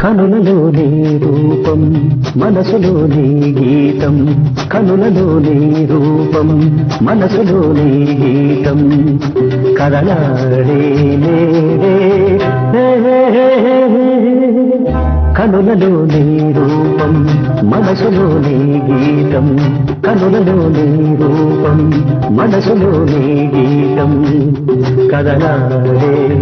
కనులలోనే రూపం మనసులోనే గీతం. కనులలోనే రూపం మనసులోనే గీతం. కదలాడే నేడే కనులలోనే రూపం మనసులోనే గీతం. కనులలోనే రూపం మనసులోనే గీతం. కదలాడే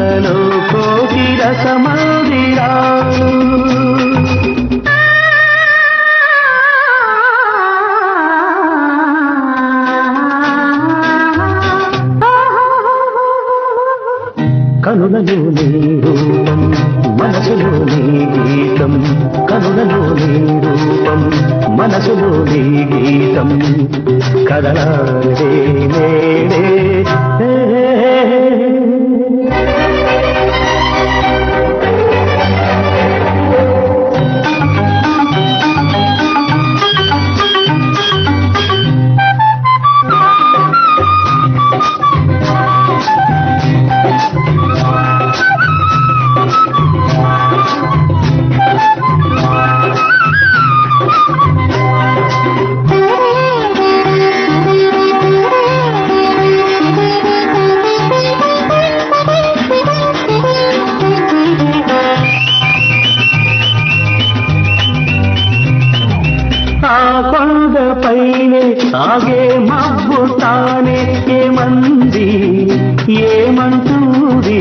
ఎదలో కోటి రసమందిరాలు కనులలోనే రూపం మనసులోనే గీతం కనులలోనే రూపం మనసులోనే గీతం కదలాడే నేడే. కొండ పైనే ఆగే మబ్బు తానే ఏమంది? ఏమంటుంది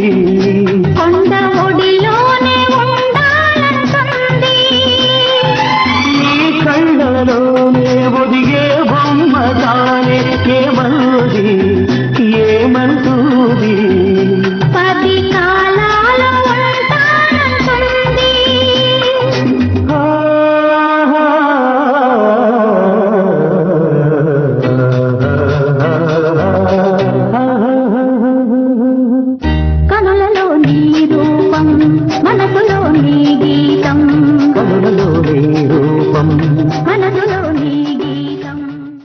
కొండ ఒడిలోనే ఉండాలంటుంది ఈ కళ్ళలోనే ఒదిగే బొమ్మ తానే ఏమంది?